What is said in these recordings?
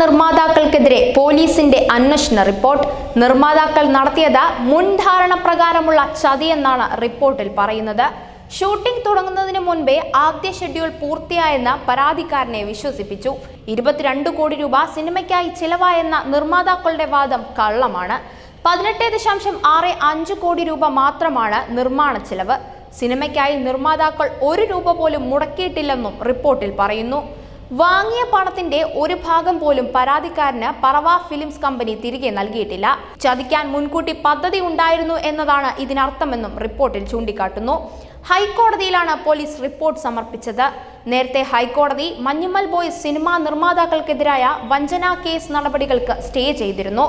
നിർമ്മാതാക്കൾക്കെതിരെ പോലീസിന്റെ അന്വേഷണ റിപ്പോർട്ട്. നിർമ്മാതാക്കൾ നടത്തിയത് മുൻധാരണ പ്രകാരമുള്ള ചതിയെന്നാണ് റിപ്പോർട്ടിൽ പറയുന്നത്. ഷൂട്ടിംഗ് തുടങ്ങുന്നതിന് മുൻപേ ആദ്യ ഷെഡ്യൂൾ പൂർത്തിയായെന്ന പരാതിക്കാരനെ വിശ്വസിപ്പിച്ചു. ഇരുപത്തിരണ്ട് കോടി രൂപ സിനിമയ്ക്കായി ചിലവായെന്ന നിർമ്മാതാക്കളുടെ വാദം കള്ളമാണ്. പതിനെട്ട് ദശാംശം ആറ് അഞ്ച് കോടി രൂപ മാത്രമാണ് നിർമ്മാണ ചിലവ്. സിനിമയ്ക്കായി നിർമ്മാതാക്കൾ ഒരു രൂപ പോലും മുടക്കിയിട്ടില്ലെന്നും റിപ്പോർട്ടിൽ പറയുന്നു. വാങ്ങിയ പണത്തിന്റെ ഒരു ഭാഗം പോലും പരാതിക്കാരന് പറവ ഫിലിംസ് കമ്പനി തിരികെ നൽകിയിട്ടില്ല. ചതിക്കാൻ മുൻകൂട്ടി പദ്ധതി ഉണ്ടായിരുന്നു എന്നതാണ് ഇതിനർത്ഥമെന്നും റിപ്പോർട്ടിൽ ചൂണ്ടിക്കാട്ടുന്നു. ഹൈക്കോടതിയിലാണ് പോലീസ് റിപ്പോർട്ട് സമർപ്പിച്ചത്. നേരത്തെ ഹൈക്കോടതി മഞ്ഞുമൽ ബോയ്സ് സിനിമാ നിർമ്മാതാക്കൾക്കെതിരായ വഞ്ചനാ കേസ് നടപടികൾക്ക് സ്റ്റേ ചെയ്തിരുന്നു.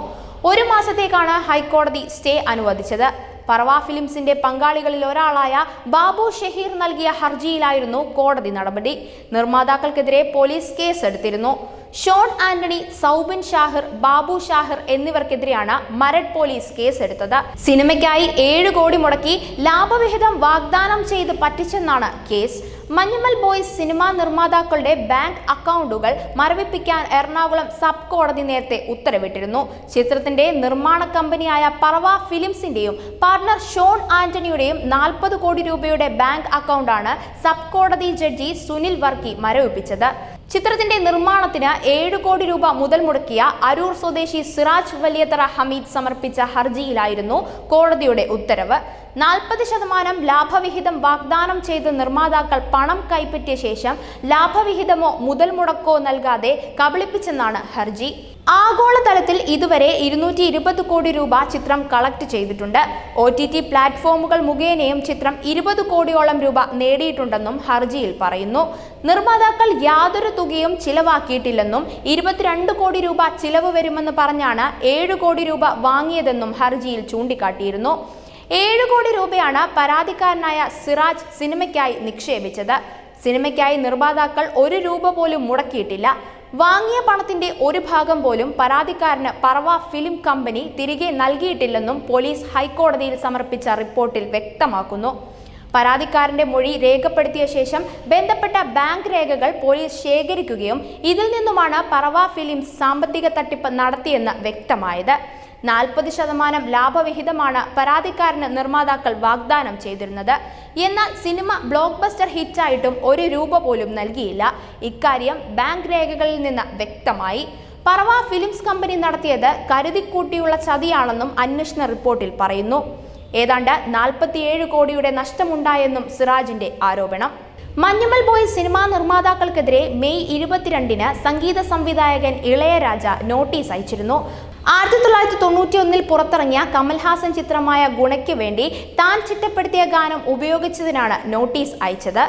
ഒരു മാസത്തേക്കാണ് ഹൈക്കോടതി സ്റ്റേ അനുവദിച്ചത്. പറവ ഫിലിംസിന്റെ പങ്കാളികളിൽ ഒരാളായ ബാബു ഷഹീർ നൽകിയ ഹർജിയിലായിരുന്നു കോടതി നടപടി. നിർമ്മാതാക്കൾക്കെതിരെ പോലീസ് കേസെടുത്തിരുന്നു. ഷോൺ ആന്റണി സൗബിൻ ഷാഹിർ ബാബു ഷാഹിർ എന്നിവർക്കെതിരെയാണ് മരട് പോലീസ് കേസ് കേസെടുത്തത്. സിനിമയ്ക്കായി ഏഴ് കോടി മുടക്കി ലാഭവിഹിതം വാഗ്ദാനം ചെയ്ത് പറ്റിച്ചെന്നാണ് കേസ്. മഞ്ഞമൽ ബോയ്സ് സിനിമാ നിർമ്മാതാക്കളുടെ ബാങ്ക് അക്കൗണ്ടുകൾ മരവിപ്പിക്കാൻ എറണാകുളം സബ് കോടതി നേരത്തെ ഉത്തരവിട്ടിരുന്നു. ചിത്രത്തിന്റെ നിർമ്മാണ കമ്പനിയായ പറവ ഫിലിംസിന്റെയും പാർട്ണർ ഷോൺ ആന്റണിയുടെയും നാൽപ്പത് കോടി രൂപയുടെ ബാങ്ക് അക്കൗണ്ടാണ് സബ് കോടതി ജഡ്ജി സുനിൽ വർക്കി മരവിപ്പിച്ചത്. ചിത്രത്തിന്റെ നിർമ്മാണത്തിന് ഏഴ് കോടി രൂപ മുതൽ മുടക്കിയ അരൂർ സ്വദേശി സിറാജ് വലിയതറ ഹമീദ് സമർപ്പിച്ച ഹർജിയിലായിരുന്നു കോടതിയുടെ ഉത്തരവ്. നാൽപ്പത് ശതമാനം ലാഭവിഹിതം വാഗ്ദാനം ചെയ്ത് നിർമ്മാതാക്കൾ പണം കൈപ്പറ്റിയ ശേഷം ലാഭവിഹിതമോ മുതൽ മുടക്കോ നൽകാതെ കബളിപ്പിച്ചെന്നാണ് ഹർജി. ആഗോളതലത്തിൽ ഇതുവരെ ഇരുന്നൂറ്റി ഇരുപത് കോടി രൂപ ചിത്രം കളക്ട് ചെയ്തിട്ടുണ്ട്. ഒ ടി ടി പ്ലാറ്റ്ഫോമുകൾ മുഖേനയും ചിത്രം ഇരുപത് കോടിയോളം രൂപ നേടിയിട്ടുണ്ടെന്നും ഹർജിയിൽ പറയുന്നു. നിർമ്മാതാക്കൾ യാതൊരു തുകയും ചിലവാക്കിയിട്ടില്ലെന്നും ഇരുപത്തിരണ്ട് കോടി രൂപ ചിലവ് വരുമെന്ന് പറഞ്ഞാണ് ഏഴ് കോടി രൂപ വാങ്ങിയതെന്നും ഹർജിയിൽ ചൂണ്ടിക്കാട്ടിയിരുന്നു. ഏഴ് കോടി രൂപയാണ് പരാതിക്കാരനായ സിറാജ് സിനിമയ്ക്കായി നിക്ഷേപിച്ചത്. സിനിമയ്ക്കായി നിർമ്മാതാക്കൾ ഒരു രൂപ പോലും മുടക്കിയിട്ടില്ല. വാങ്ങിയ പണത്തിന്റെ ഒരു ഭാഗം പോലും പരാതിക്കാരന് പറവ ഫിലിം കമ്പനി തിരികെ നൽകിയിട്ടില്ലെന്നും പോലീസ് ഹൈക്കോടതിയിൽ സമർപ്പിച്ച റിപ്പോർട്ടിൽ വ്യക്തമാക്കുന്നു. പരാതിക്കാരന്റെ മൊഴി രേഖപ്പെടുത്തിയ ശേഷം ബന്ധപ്പെട്ട ബാങ്ക് രേഖകൾ പോലീസ് ശേഖരിക്കുകയും ഇതിൽ നിന്നുമാണ് പറവ ഫിലിംസ് സാമ്പത്തിക തട്ടിപ്പ് നടത്തിയെന്ന് വ്യക്തമായത്. നാൽപ്പത് ശതമാനം ലാഭവിഹിതമാണ് പരാതിക്കാരന് നിർമ്മാതാക്കൾ വാഗ്ദാനം ചെയ്തിരുന്നത്. എന്നാൽ സിനിമ ബ്ലോക്ക് ബസ്റ്റർ ഹിറ്റായിട്ടും ഒരു രൂപ പോലും നൽകിയില്ല. ഇക്കാര്യം ബാങ്ക് രേഖകളിൽ നിന്ന് വ്യക്തമായി. പറവ ഫിലിംസ് കമ്പനി നടത്തിയത് കരുതിക്കൂട്ടിയുള്ള ചതിയാണെന്നും അന്വേഷണ റിപ്പോർട്ടിൽ പറയുന്നു. ഏതാണ്ട് നാൽപ്പത്തിയേഴ് കോടിയുടെ നഷ്ടമുണ്ടായെന്നും സിറാജിന്റെ ആരോപണം. മഞ്ഞുമൽ ബോയ് സിനിമാ നിർമ്മാതാക്കൾക്കെതിരെ മെയ് ഇരുപത്തിരണ്ടിന് സംഗീത സംവിധായകൻ ഇളയരാജ നോട്ടീസ് അയച്ചിരുന്നു. ആയിരത്തി തൊള്ളായിരത്തി തൊണ്ണൂറ്റി ഒന്നിൽ പുറത്തിറങ്ങിയ കമൽഹാസൻ ചിത്രമായ ഗുണയ്ക്ക് വേണ്ടി താൻ ചിട്ടപ്പെടുത്തിയ ഗാനം ഉപയോഗിച്ചതിനാണ് നോട്ടീസ് അയച്ചത്.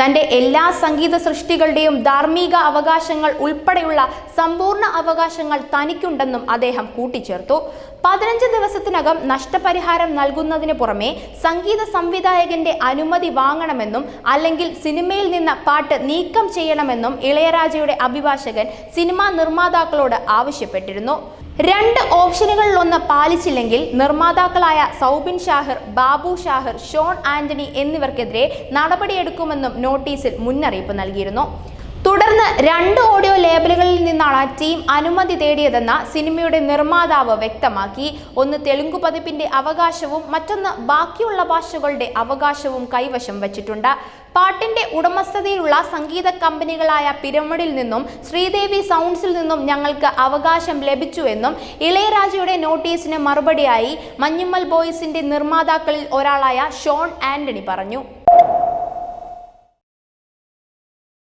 തന്റെ എല്ലാ സംഗീത സൃഷ്ടികളുടെയും ധാർമ്മിക അവകാശങ്ങൾ ഉൾപ്പെടെയുള്ള സമ്പൂർണ അവകാശങ്ങൾ തനിക്കുണ്ടെന്നും അദ്ദേഹം കൂട്ടിച്ചേർത്തു. പതിനഞ്ച് ദിവസത്തിനകം നഷ്ടപരിഹാരം നൽകുന്നതിന് പുറമെ സംഗീത സംവിധായകന്റെ അനുമതി വാങ്ങണമെന്നും അല്ലെങ്കിൽ സിനിമയിൽ നിന്ന് പാട്ട് നീക്കം ചെയ്യണമെന്നും ഇളയരാജയുടെ അഭിഭാഷകൻ സിനിമാ നിർമ്മാതാക്കളോട് ആവശ്യപ്പെട്ടിരുന്നു. രണ്ട് ഓപ്ഷനുകളിലൊന്ന് പാലിച്ചില്ലെങ്കിൽ നിർമ്മാതാക്കളായ സൗബിൻ ഷാഹിർ ബാബു ഷാഹിർ ഷോൺ ആന്റണി എന്നിവർക്കെതിരെ നടപടിയെടുക്കുമെന്നും നോട്ടീസിൽ മുന്നറിയിപ്പ് നൽകിയിരുന്നു. തുടർന്ന് രണ്ട് ഓഡിയോ ലേബലുകളിൽ നിന്നാണ് ടീം അനുമതി തേടിയതെന്ന് സിനിമയുടെ നിർമ്മാതാവ് വ്യക്തമാക്കി. ഒന്ന് തെലുങ്ക് പതിപ്പിന്റെ അവകാശവും മറ്റൊന്ന് ബാക്കിയുള്ള ഭാഷകളുടെ അവകാശവും കൈവശം വച്ചിട്ടുണ്ട്. പാട്ടിന്റെ ഉടമസ്ഥതയിലുള്ള സംഗീത കമ്പനികളായ പിരമിഡിൽ നിന്നും ശ്രീദേവി സൗണ്ട്സിൽ നിന്നും ഞങ്ങൾക്ക് അവകാശം ലഭിച്ചുവെന്നും ഇളയരാജയുടെ നോട്ടീസിന് മറുപടിയായി മഞ്ഞുമ്മൽ ബോയ്സിന്റെ നിർമ്മാതാക്കളിൽ ഒരാളായ ഷോൺ ആന്റണി പറഞ്ഞു.